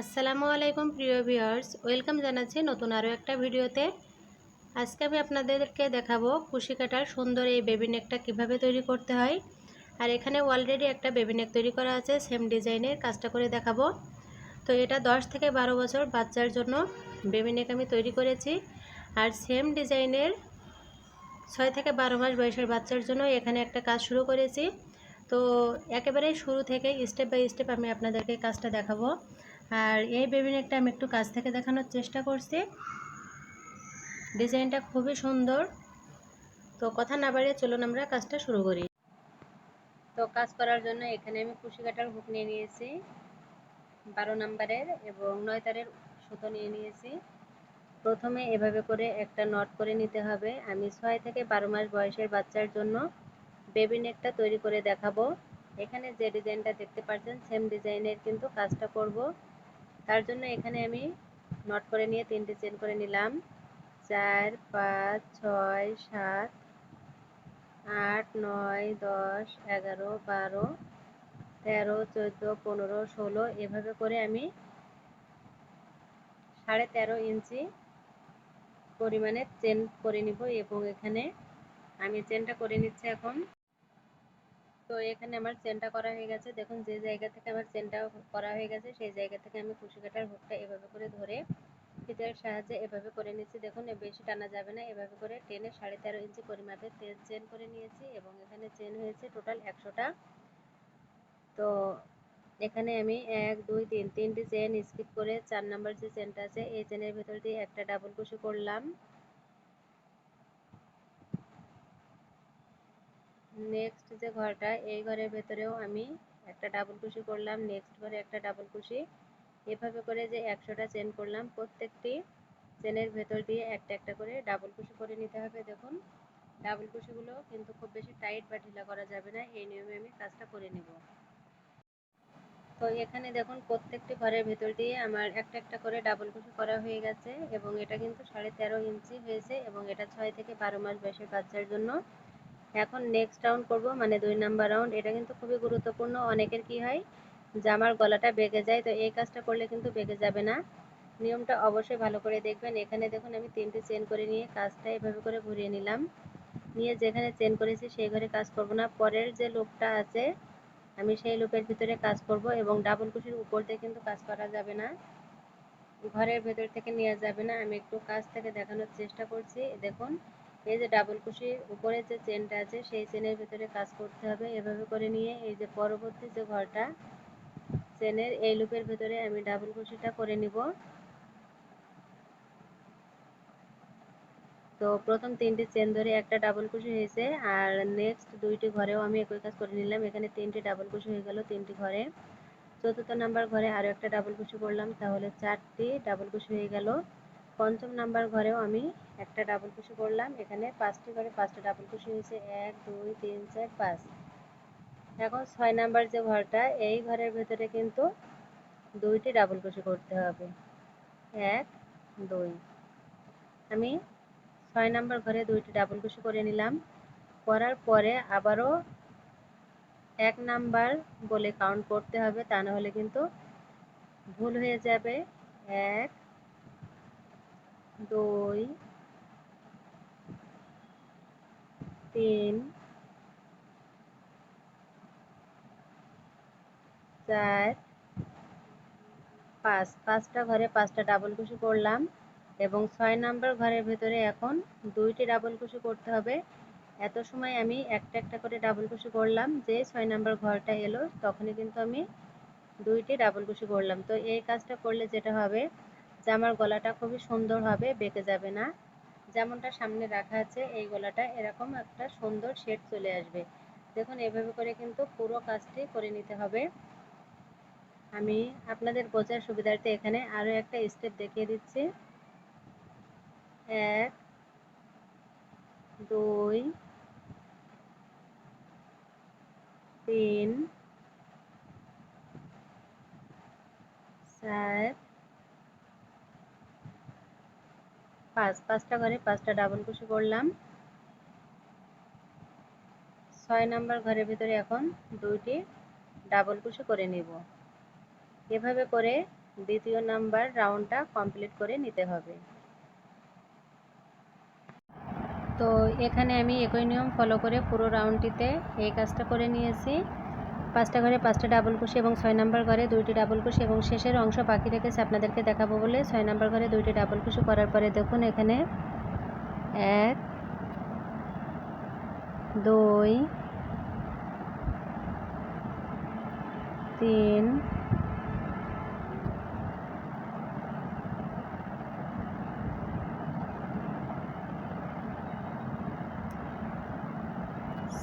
আসসালামু আলাইকুম, প্রিয় ভিউয়ার্স। ওয়েলকাম জানাচ্ছি নতুন আরও একটা ভিডিওতে। আজকে আমি আপনাদেরকে দেখাবো কুশি কাটার সুন্দর এই বেবি নেকটা কীভাবে তৈরি করতে হয়। আর এখানে অলরেডি একটা বেবি নেক তৈরি করা আছে সেম ডিজাইনের কাজটা করে দেখাবো। তো এটা 10 থেকে বারো বছর বাচ্চার জন্য বেবি নেক আমি তৈরি করেছি। আর সেম ডিজাইনের ছয় থেকে বারো মাস বয়সের বাচ্চার জন্য এখানে একটা কাজ শুরু করেছি। তো একেবারে শুরু থেকে স্টেপ বাই স্টেপ আমি আপনাদেরকে কাজটা দেখাবো। আর এই বেবি নেকটা আমি একটু কাছ থেকে দেখানোর চেষ্টা করছি। ডিজাইনটা খুবই সুন্দর। তো কথা না বাড়িয়ে চলুন আমরা কাজটা শুরু করি। তো কাজ করার জন্য এখানে আমি কুশি কাটার হুক নিয়ে নিয়েছি, বারো নাম্বারের এবং নয় তারের সুতো নিয়ে নিয়েছি। প্রথমে এভাবে করে একটা নট করে নিতে হবে। আমি ছয় থেকে বারো মাস বয়সের বাচ্চার জন্য বেবি নেকটা তৈরি করে দেখাবো। এখানে যে ডিজাইনটা দেখতে পাচ্ছেন, সেম ডিজাইনের কিন্তু কাজটা করব। তার জন্য এখানে আমি নট করে নিয়ে তিনটে চেন করে নিলাম। চার, পাঁচ, ছয়, সাত, আট, নয়, দশ, এগারো, বারো, তেরো, চোদ্দ, পনেরো, ষোলো, এভাবে করে আমি সাড়ে তেরো ইঞ্চি পরিমাণে চেন করে নিব এবং এখানে আমি চেনটা করে নিচ্ছি এখন। তো এখানে আমার চেনটা করা হয়ে গেছে। দেখুন, যে জায়গা থেকে আমার চেনটা করা হয়ে গেছে, সেই জায়গা থেকে আমি কুশি কাটার হুকটা এভাবে করে ধরে ফিতের সাহায্যে এভাবে করে নিচ্ছি। দেখুন বেশি টানা যাবে না, এভাবে করে টেনে সাড়ে তেরো ইঞ্চি পরিমাপে তেল চেন করে নিয়েছি এবং এখানে চেন হয়েছে টোটাল একশোটা। তো এখানে আমি এক, দুই, তিন, তিনটি চেন স্কিপ করে চার নাম্বার যে চেনটা আছে, এই চেনের ভেতর দিয়ে একটা ডাবল কুশি করলাম। নেক্সট যে ঘরটা, এই ঘরের ভেতরেও আমি একটা ডাবল কুশি করলাম নেক্সট ঘরে একটা ডাবল কুশি। এভাবে করে যে একশোটা চেন করলাম, প্রত্যেকটি চেনের ভেতর দিয়ে একটা একটা করে ডাবল কুশি করে নিতে হবে, দেখুন। ডাবল কুশিগুলো কিন্তু খুব বেশি টাইট বা ঢিলা করা যাবে না, এই নিয়মে আমি কাজটা করে নিব। তো এখানে দেখুন, প্রত্যেকটি ঘরের ভেতর দিয়ে আমার একটা একটা করে ডাবল কুশি করা হয়ে গেছে, এবং এটা কিন্তু সাড়ে তেরো ইঞ্চি হয়েছে, এবং এটা ছয় থেকে বারো মাস বয়সের বাচ্চার জন্য এখন নেক্সট রাউন্ড করব মানে দুই নাম্বার রাউন্ড এটা কিন্তু খুবই গুরুত্বপূর্ণ। অনেকের কি হয়, জামার গলাটা বেগে যায়, তো এই কাজটা করলে কিন্তু বেগে যাবে না। নিয়মটা অবশ্যই ভালো করে দেখবেন। এখানে দেখুন, আমি তিনটে চেন করে নিয়ে কাজটা এভাবে করে ঘুরিয়ে নিলাম। নিয়ে যেখানে চেন করেছি, সেই ঘরে কাজ করব না। পরের যে লুপটা আছে, আমি সেই লুপের ভিতরে কাজ করব এবং ডাবল কুশির উপর দিয়ে কিন্তু কাজ করা যাবে না। ঘরের ভেতর থেকে নেওয়া যাবে না। আমি একটু কাজ থেকে দেখানোর চেষ্টা করছি। দেখুন এই যে ডাবল কুশির উপরে যে চেনটা আছে, সেই চেনের ভিতরে কাজ করতে হবে। এভাবে করে নিয়ে এই যে পরবর্তী যে ঘরটা, চেনের এই লুপের ভিতরে আমি ডাবল কুশিটা করে নিব। তো প্রথম তিনটি চেন ধরে একটা ডাবল কুশি হয়েছে, আর নেক্সট দুইটি ঘরেও আমি একই কাজ করে নিলাম। এখানে তিনটি ডাবল কুশি হয়ে গেল তিনটি ঘরে। চতুর্থ নাম্বার ঘরে আরও একটা ডাবল কুশি করলাম, তাহলে চারটি ডাবল কুশি হয়ে গেল। পঞ্চম নাম্বার ঘরেও আমি একটা ডাবল কুশি করলাম। এখানে পাঁচটি ঘরে পাঁচটা ডাবল কুশি হয়েছে। এক, দুই, তিন, চার, পাঁচ। এখন ছয় নাম্বার যে ঘরটা, এই ঘরের ভেতরে কিন্তু দুইটি ডাবল কুশি করতে হবে। এক, দুই। আমি ছয় নাম্বার ঘরে দুইটি ডাবল কুশি করে নিলাম। করার পরে আবারও এক নাম্বার বলে কাউন্ট করতে হবে। তা না হলে কিন্তু ভুল হয়ে যাবে। এক দুই, তিন, চার, পাঁচ। পাঁচটা ঘরে পাঁচটা ডাবল কুশি করলাম এবং ছয় নাম্বার ঘরের ভেতরে এখন দুইটি ডাবল কুশি করতে হবে। এত সময় আমি একটা একটা করে ডাবল কুশি করলাম যে ছয় নাম্বার ঘরটা এলো, তখনই কিন্তু আমি দুইটি ডাবল কুশি করলাম। তো এই কাজটা করলে যেটা হবে জামার গলাটা খুবই সুন্দর হবে, বেঁকে যাবে না। যেমনটা সামনে রাখা আছে, এই গলাটা এরকম একটা সুন্দর শেড চলে আসবে। দেখুন, এভাবে করে কিন্তু পুরো কাজটি করে নিতে হবে। আমি আপনাদের বোঝার সুবিধার্থে এখানে আরও একটা স্টেপ দেখিয়ে দিচ্ছি। এক, দুই, তিন, চার পাঁচ, পাঁচটা ঘরে পাঁচটা ডাবল কুশি করলাম। ছয় নাম্বার ঘরের ভিতরে এখন দুইটি ডাবল কুশি করে নেব। এভাবে করে দ্বিতীয় নাম্বার রাউন্ডটা কমপ্লিট করে নিতে হবে। তো এখানে আমি একই নিয়ম ফলো করে পুরো রাউন্ডটিতে এই কাজটা করে নিয়েছি। পাঁচটা ঘরে পাঁচটা ডাবল কুশি এবং ছয় নাম্বার ঘরে দুইটি ডাবল কুশি এবং শেষের অংশ বাকি রেখেছে আপনাদেরকে দেখাবো বলে। ছয় নাম্বার ঘরে দুইটি ডাবল কুশি করার পরে দেখুন এখানে এক, দুই, তিন,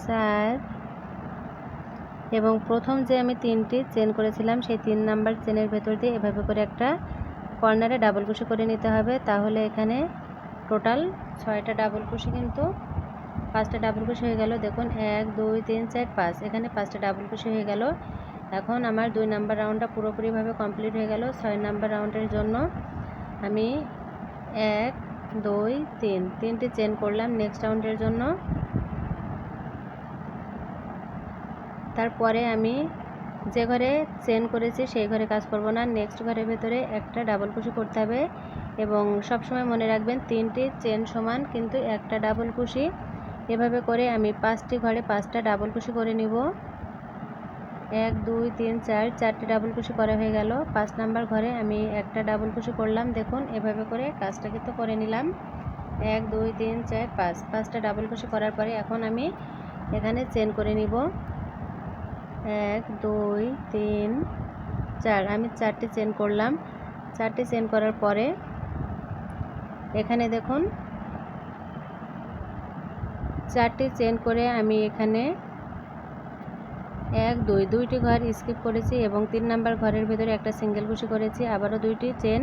চার এবং প্রথম যে আমি তিনটি চেন করেছিলাম, সেই তিন নাম্বার চেনের ভেতর দিয়ে এভাবে করে একটা কর্নারে ডাবল কুশি করে নিতে হবে। তাহলে এখানে টোটাল ছয়টা ডাবল কুশি কিন্তু পাঁচটা ডাবল কুশি হয়ে গেল। দেখুন, এক, দুই, তিন, চার, পাঁচ। এখানে পাঁচটা ডাবল কুশি হয়ে গেল। এখন আমার দুই নাম্বার রাউন্ডটা পুরোপুরিভাবে কমপ্লিট হয়ে গেল। ছয় নাম্বার রাউন্ডের জন্য আমি এক, দুই, তিন। তিনটি চেন করলাম নেক্সট রাউন্ডের জন্য। তারপরে আমি যে ঘরে চেন করেছি সেই ঘরে কাজ করব না। নেক্সট ঘরের ভেতরে একটা ডাবল কুশি করতে হবে এবং সবসময় মনে রাখবেন তিনটি চেন সমান, কিন্তু একটা ডাবল কুশি এভাবে করে আমি পাঁচটি ঘরে পাঁচটা ডাবল কুশি করে নিব। এক, দুই, তিন, চার, চারটি ডাবল কুশি করা হয়ে গেল। পাঁচ নাম্বার ঘরে আমি একটা ডাবল কুশি করলাম। দেখুন, এভাবে করে কাজটা কিন্তু করে নিলাম। এক, দুই, তিন, চার, পাঁচ, পাঁচটা ডাবল কুশি করার পরে এখন আমি এখানে চেন করে নিব। এক, দুই, তিন, চার। আমি চারটি চেন করলাম। চারটি চেন করার পরে এখানে দেখুন, চারটি চেন করে আমি এখানে এক, দুই, দুইটি ঘর স্কিপ করেছি এবং তিন নাম্বার ঘরের ভেতরে একটা সিঙ্গেল কুশি করেছি। আবারও দুইটি চেন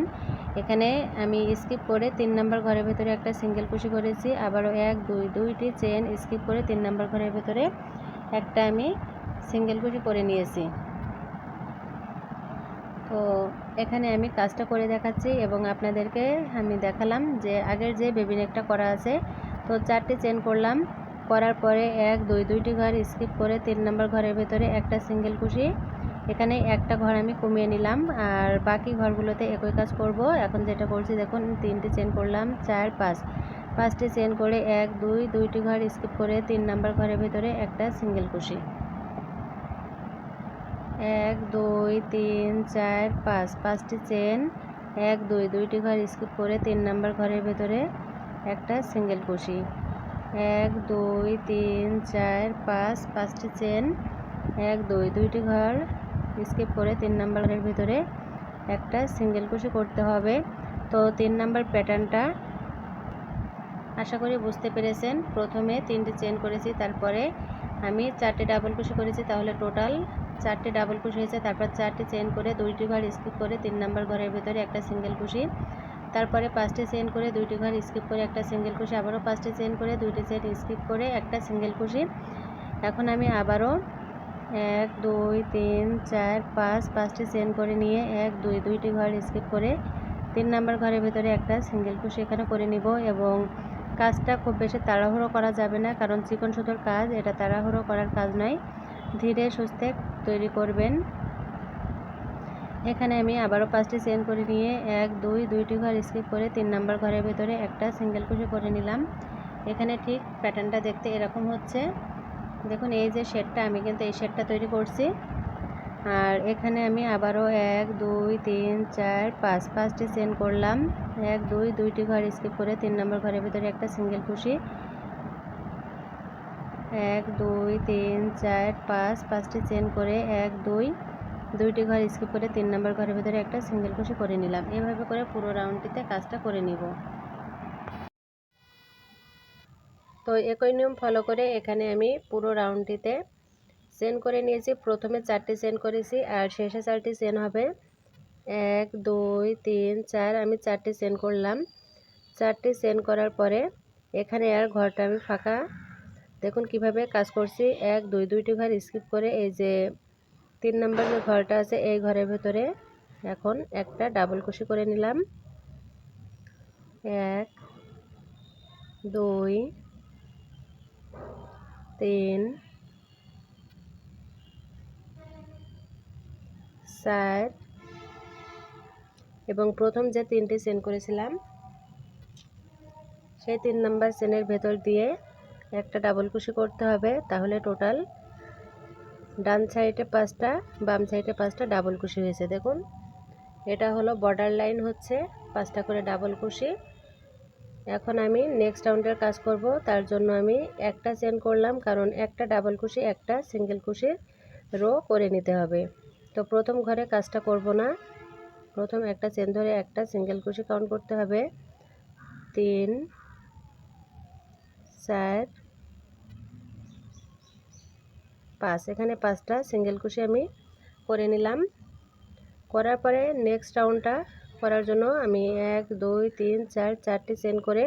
এখানে আমি স্কিপ করে তিন নাম্বার ঘরের ভেতরে একটা সিঙ্গেল কুশি করেছি। আবারও এক, দুই, দুইটি চেন স্কিপ করে তিন নাম্বার ঘরের ভেতরে একটা আমি সিঙ্গেল কুচি করে নিয়েছি। তো এখানে আমি কাজটা করে দেখাচ্ছি এবং আপনাদেরকে আমি দেখালাম যে আগের যে বেবি নেকটা করা আছে, তো চারটি চেন করলাম। করার পরে এক, দুই, দুইটি ঘর স্কিপ করে তিন নম্বর ঘরের ভেতরে একটা সিঙ্গেল কুশি। এখানে একটা ঘর আমি কমিয়ে নিলাম আর বাকি ঘরগুলোতে একই কাজ করব। এখন যেটা করছি, দেখুন, তিনটি চেন করলাম, চার, পাঁচ। পাঁচটি চেন করে এক, দুই, দুইটি ঘর স্কিপ করে তিন নাম্বার ঘরের ভেতরে একটা সিঙ্গেল কুশি। এক, দুই, তিন, চার, পাঁচ। পাঁচটি চেন। এক, দুই। দুইটি ঘর স্কিপ করে তিন নাম্বার ঘরের ভেতরে একটা সিঙ্গেল কুশি এক, দুই, তিন, চার, পাঁচ। পাঁচটি চেন। এক, দুই। দুইটি ঘর স্কিপ করে তিন নাম্বার ঘরের ভেতরে একটা সিঙ্গেল কুশি করতে হবে। তো তিন নাম্বার প্যাটার্নটা আশা করি বুঝতে পেরেছেন। প্রথমে তিনটি চেন করেছি, তারপরে আমি চারটে ডাবল কুশি করেছি, তাহলে টোটাল চারটে ডাবল কুশি হয়েছে, তারপর চারটে চেন করে দুইটি ঘর স্কিপ করে তিন নম্বর ঘরের ভেতরে একটা সিঙ্গেল কুশি। তারপরে পাঁচটি চেন করে দুইটি ঘর স্কিপ করে একটা সিঙ্গেল কুশি, আবারও পাঁচটি চেন করে দুইটি চেন স্কিপ করে একটা সিঙ্গেল কুশি। এখন আমি আবারও এক, দুই, তিন, চার, পাঁচ, পাঁচটি চেন করে নিয়ে এক, দুই, দুইটি ঘর স্কিপ করে তিন নাম্বার ঘরের ভেতরে একটা সিঙ্গেল কুশি এখানে করে নিব এবং কাজটা খুব বেশি তাড়াহুড়ো করা যাবে না, কারণ চিকন সুতোর কাজ, এটা তাড়াহুড়ো করার কাজ নয়। ধীরে সুস্থে তৈরি করবেন। এখানে আমি আবারও পাঁচটি চেন করে নিয়ে এক, দুই, দুইটি ঘর স্কিপ করে তিন নাম্বার ঘরের ভিতরে একটা সিঙ্গেল কুশি করে নিলাম। এখানে ঠিক প্যাটার্নটা দেখতে এরকম হচ্ছে। দেখুন, এই যে শেডটা আমি কিন্তু এই শেডটা তৈরি করছি। আর এখানে আমি আবারও এক, দুই, তিন, চার, পাঁচ, পাঁচটি চেন করলাম। এক, দুই, দুইটি ঘর স্কিপ করে তিন নম্বর ঘরের ভিতরে একটা সিঙ্গেল কুশি এক, দুই, তিন, চার, পাঁচ, পাঁচটি চেন করে এক, দুই, দুইটি ঘর স্কিপ করে তিন নম্বর ঘরের ভিতরে একটা সিঙ্গেল কুশি করে নিলাম। এভাবে করে পুরো রাউন্ডটিতে কাজটা করে নিব। তো একই নিয়ম ফলো করে এখানে আমি পুরো রাউন্ডটিতে চেন করে নিয়েছি। প্রথমে চারটি চেন করেছি আর শেষে চারটি চেন হবে। এক, দুই, তিন, চার, আমি চারটি চেন করলাম। চারটি চেন করার পরে এখানে আর ঘরটা আমি ফাঁকা দেখুন কীভাবে কাজ করছি। এক, দুই, দুইটি ঘর স্কিপ করে এই যে তিন নম্বর যে ঘরটা আছে, এই ঘরের ভেতরে এখন একটা ডাবল কুশি করে নিলাম। এক, দুই, তিন, চার এবং প্রথম যে তিনটি চেন করেছিলাম, সেই তিন নাম্বার চেনের ভেতর দিয়ে একটা ডাবল কুশি করতে হবে, তাহলে টোটাল ডান সাইডে পাঁচটা, বাম সাইডে পাঁচটা ডাবল কুশি হয়েছে। দেখুন, এটা হলো বর্ডার লাইন হচ্ছে, পাঁচটা করে ডাবল কুশি এখন আমি নেক্সট রাউন্ডের কাজ করব, তার জন্য আমি একটা চেন করলাম, কারণ একটা ডাবল কুশি একটা সিঙ্গেল কুশির রো করে নিতে হবে। তো প্রথম ঘরে কাজটা করব না। প্রথম একটা চেন ধরে একটা সিঙ্গেল কুশি কাউন্ট করতে হবে। তিন, চার পাঁচ। এখানে পাঁচটা সিঙ্গেল কুশি আমি করে নিলাম। করার পরে নেক্সট রাউন্ডটা করার জন্য আমি এক, দুই, তিন, চার, চারটি চেন করে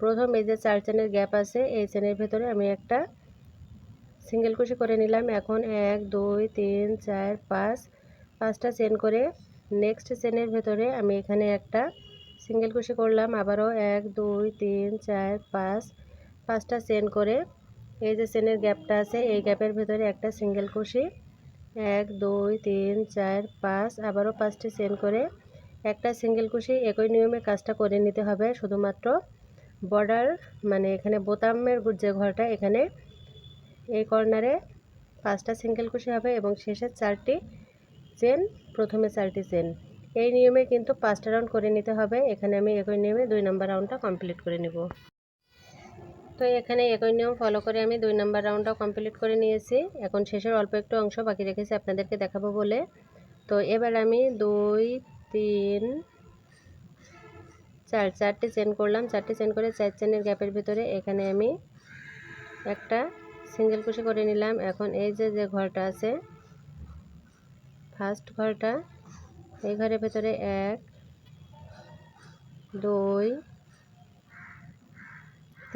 প্রথম এই যে চার চেনের গ্যাপ আছে, এই চেনের ভেতরে আমি একটা সিঙ্গেল কুশি করে নিলাম। এখন এক, দুই, তিন, চার, পাঁচ, পাঁচটা চেন করে নেক্সট চেনের ভেতরে আমি এখানে একটা সিঙ্গেল কুশি করলাম। আবারও এক, দুই, তিন, চার, পাঁচ, পাঁচটা চেন করে এই যে চেনের গ্যাপটা আছে, এই গ্যাপের ভেতরে একটা সিঙ্গেল কুশি এক, দুই, তিন, চার, পাঁচ, আবারও পাঁচটি চেন করে একটা সিঙ্গেল কুশি একই নিয়মে কাজটা করে নিতে হবে। শুধুমাত্র বর্ডার মানে এখানে বোতামের যে ঘরটা, এখানে এই কর্নারে পাঁচটা সিঙ্গেল কুশি হবে এবং শেষের চারটি চেন প্রথমে চারটি চেন এই নিয়মে কিন্তু পাঁচটা রাউন্ড করে নিতে হবে। এখানে আমি একই নিয়মে দুই নম্বর রাউন্ডটা কমপ্লিট করে নেব। তো এখানে একই নিয়ম ফলো করে আমি দুই নম্বর রাউন্ডটা কমপ্লিট করে নিয়েছি। এখন শেষের অল্প একটু অংশ বাকি রেখেছি আপনাদেরকে দেখাবো বলে। তো এবার আমি দুই, তিন, চার, চারটে চেন করলাম। চারটে চেন করে চার চেনের গ্যাপের ভিতরে এখানে আমি একটা সিঙ্গেল কুশি করে নিলাম। এখন এই যে যে ঘরটা আছে ফার্স্ট ঘরটা, এই ঘরের ভেতরে এক, দুই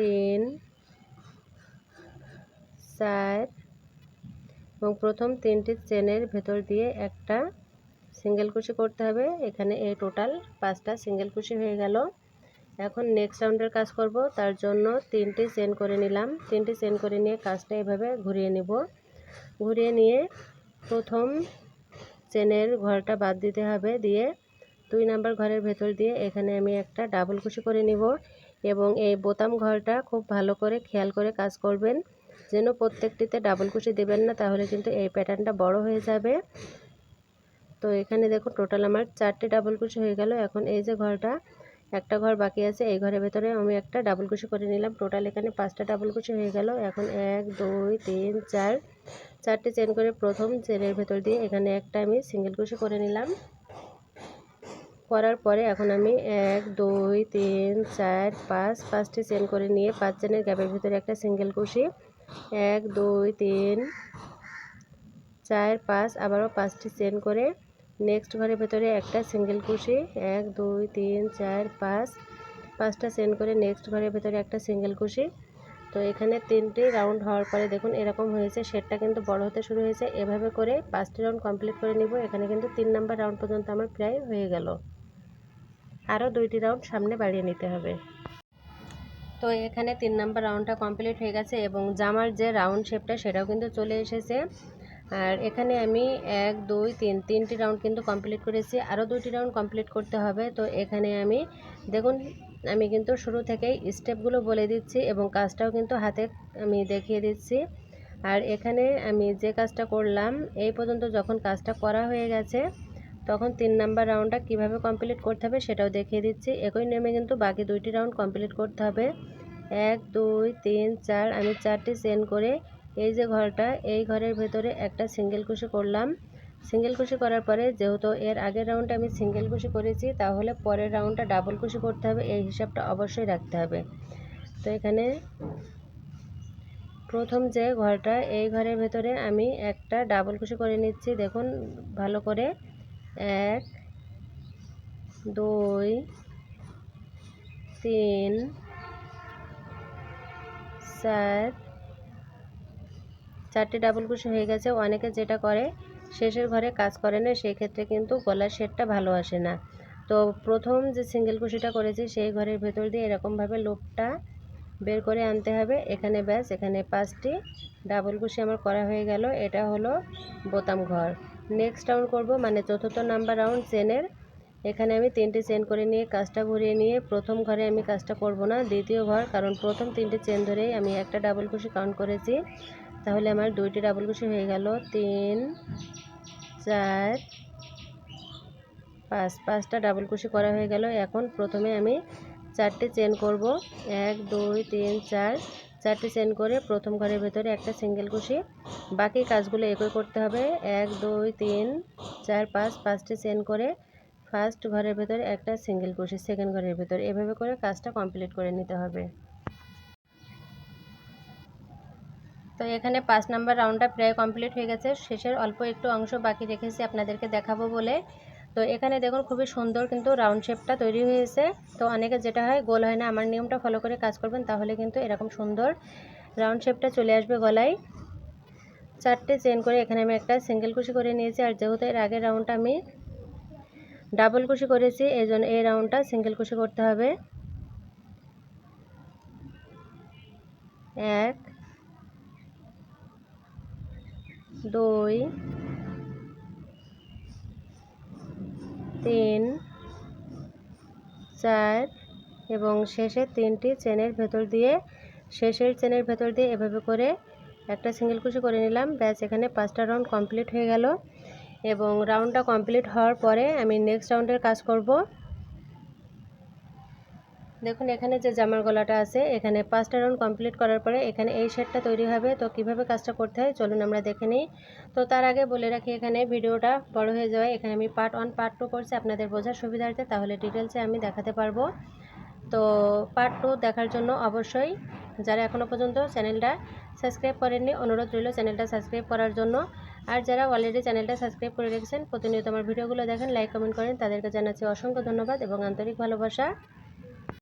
তিন, চার এবং প্রথম তিনটি চেনের ভেতর দিয়ে একটা সিঙ্গেল কুশি করতে হবে। এখানে এই টোটাল পাঁচটা সিঙ্গেল কুশি হয়ে গেল। এখন নেক্সট রাউন্ডের কাজ করব। তার জন্য তিনটি চেন করে নিলাম। তিনটি চেন করে নিয়ে কাজটা এভাবে ঘুরিয়ে নিব। ঘুরিয়ে নিয়ে প্রথম চেনের ঘরটা বাদ দিতে হবে। দিয়ে দুই নাম্বার ঘরের ভেতর দিয়ে এখানে আমি একটা ডাবল কুশি করে নিব। এবং এই বোতাম ঘরটা খুব ভালো করে খেয়াল করে কাজ করবেন। যেন প্রত্যেকটিতে ডাবল কুশি দেবেন না, তাহলে কিন্তু এই প্যাটার্নটা বড় হয়ে যাবে। তো এখানে দেখুন টোটাল আমার চারটে ডাবল কুশি হয়ে গেল। এখন এই যে ঘরটা, একটা ঘর বাকি আছে, এই ঘরের ভেতরে আমি একটা ডাবল কুশি করে নিলাম। টোটাল এখানে পাঁচটা ডাবল কুশি হয়ে গেল। এখন এক, দুই, তিন, চার, চারটে চেন করে প্রথম চেনের ভেতর দিয়ে এখানে একটা আমি সিঙ্গেল কুশি করে নিলাম। করার পরে এখন আমি এক, দুই, তিন, চার, পাঁচ, পাঁচটি চেন করে নিয়ে পাঁচ চেনের গ্যাপের ভিতরে একটা সিঙ্গেল কুশি এক, দুই, তিন, চার, পাঁচ, আবারও পাঁচটি চেন করে নেক্সট ঘরের ভেতরে একটা সিঙ্গেল কুশি এক, দুই, তিন, চার, পাঁচ, পাঁচটা চেন করে নেক্সট ঘরের ভেতরে একটা সিঙ্গেল কুশি তো এখানে তিনটি রাউন্ড হওয়ার পরে দেখুন এরকম হয়েছে, শেডটা কিন্তু বড় হতে শুরু হয়েছে। এভাবে করে পাঁচটি রাউন্ড কমপ্লিট করে নিব। এখানে কিন্তু তিন নাম্বার রাউন্ড পর্যন্ত আমার প্রায় হয়ে গেল। আরও দুইটি রাউন্ড সামনে বাড়িয়ে নিতে হবে। তো এখানে তিন নাম্বার রাউন্ডটা কমপ্লিট হয়ে গেছে এবং জামার যে রাউন্ড শেপটা সেটাও কিন্তু চলে এসেছে। আর এখানে আমি এক, দুই, তিন, তিনটি রাউন্ড কিন্তু কমপ্লিট করেছি। আরও দুইটি রাউন্ড কমপ্লিট করতে হবে। তো এখানে আমি, দেখুন, আমি কিন্তু শুরু থেকেই স্টেপগুলো বলে দিচ্ছি এবং কাজটাও কিন্তু হাতে আমি দেখিয়ে দিচ্ছি। আর এখানে আমি যে কাজটা করলাম, এই পর্যন্ত যখন কাজটা করা হয়ে গেছে তখন তিন নাম্বার রাউন্ডটা কীভাবে কমপ্লিট করতে হবে সেটাও দেখিয়ে দিচ্ছি। একই নেমে কিন্তু বাকি দুইটি রাউন্ড কমপ্লিট করতে হবে। এক, দুই, তিন, চার, আমি চারটি চেন করে এই যে ঘরটা, এই ঘরের ভেতরে একটা সিঙ্গেল কুশি করলাম। সিঙ্গেল কুশি করার পরে যেহেতু এর আগের রাউন্ডে আমি সিঙ্গেল কুশি করেছি, তাহলে পরের রাউন্ডটা ডাবল কুশি করতে হবে, এই হিসাবটা অবশ্যই রাখতে হবে। তো এখানে প্রথম যে ঘরটা, এই ঘরের ভেতরে আমি একটা ডাবল কুশি করে নিচ্ছি, দেখুন, ভালো করে। এক, দুই, তিন, চার, চারটে ডাবল কুশি হয়ে গেছে। অনেকে যেটা করে, শেষের ঘরে কাজ করে না, সেই ক্ষেত্রে কিন্তু গলার শেডটা ভালো আসে না। তো প্রথম যে সিঙ্গেল কুশিটা করেছি, সেই ঘরের ভেতর দিয়ে এরকমভাবে লোকটা বের করে আনতে হবে। এখানে ব্যাস, এখানে পাঁচটি ডাবল কুশি আমার করা হয়ে গেল। এটা হলো বোতাম ঘর। নেক্সট রাউন্ড করব মানে চতুর্থ নাম্বার রাউন্ড চেনের এখানে আমি তিনটে চেন করে নিয়ে কাজটা ঘুরিয়ে নিয়ে প্রথম ঘরে আমি কাজটা করব না, দ্বিতীয় ঘর, কারণ প্রথম তিনটে চেন ধরেই আমি একটা ডাবল কুশি কাউন্ট করেছি। তাহলে আমার দুইটি ডাবল কুশি হয়ে গেল, তিন, চার, পাঁচ। পাঁচটা ডাবল কুশি করা হয়ে গেল। এখন প্রথমে আমি চারটে চেন করব। এক, দুই, তিন, চার চারটে চেন করে প্রথম ঘরের ভেতরে একটা সিঙ্গেল কুশি। বাকি কাজগুলো একই করতে হবে। এক, দুই, তিন, চার, পাঁচ, পাঁচটি চেন করে ফার্স্ট ঘরের ভেতরে একটা সিঙ্গেল কুশি, সেকেন্ড ঘরের ভেতরে। এভাবে করে কাজটা কমপ্লিট করে নিতে হবে। তো এখানে পাঁচ নাম্বার রাউন্ডটা প্রায় কমপ্লিট হয়ে গেছে। শেষের অল্প একটু অংশ বাকি রেখেছি, আপনাদেরকে দেখাবো বলে। তো এখানে দেখুন খুবই সুন্দর কিন্তু রাউন্ড শেপটা তৈরি হয়েছে। তো অনেকে যেটা হয়, গোল হয় না, আমার নিয়মটা ফলো করে কাজ করবেন, তাহলে কিন্তু এরকম সুন্দর রাউন্ড শেপটা চলে আসবে গলায়। চারটে চেন করে এখানে আমি একটা সিঙ্গেল কুশি করে নিয়েছি, আর যেহেতু এর আগের রাউন্ডটা আমি ডাবল কুশি করেছি, এই জন্য এই রাউন্ডটা সিঙ্গেল কুশি করতে হবে। এক, দুই তিন, চার এবং শেষে তিনটি চেনের ভেতর দিয়ে, শেষের চেনের ভেতর দিয়ে এভাবে করে একটা সিঙ্গেল কুশি করে নিলাম। ব্যাস, এখানে পাঁচটা রাউন্ড কমপ্লিট হয়ে গেল এবং রাউন্ডটা কমপ্লিট হওয়ার পরে আমি নেক্সট রাউন্ডের কাজ করব। দেখুন, এখানে যে জামার গলাটা আছে, এখানে পাঁচটা রাউন্ড কমপ্লিট করার পরে এখানে এই শেডটা তৈরি হবে। তো কীভাবে কাজটা করতে হয়, চলুন আমরা দেখে নিই। তো তার আগে বলে রাখি, এখানে ভিডিওটা বড় হয়ে যাওয়ায় এখানে আমি পার্ট ওয়ান পার্ট টু করছি। আপনাদের বোঝার সুবিধার্থে তাহলে ডিটেলসে আমি দেখাতে পারব। তো পার্ট টু দেখার জন্য অবশ্যই যারা এখনও পর্যন্ত চ্যানেলটা সাবস্ক্রাইব করেননি, অনুরোধ রইল চ্যানেলটা সাবস্ক্রাইব করার জন্য। আর যারা অলরেডি চ্যানেলটা সাবস্ক্রাইব করে রেখেছেন, প্রতিনিয়ত আমার ভিডিওগুলো দেখেন লাইক কমেন্ট করেন, তাদেরকে জানাচ্ছি অসংখ্য ধন্যবাদ এবং আন্তরিক ভালোবাসা।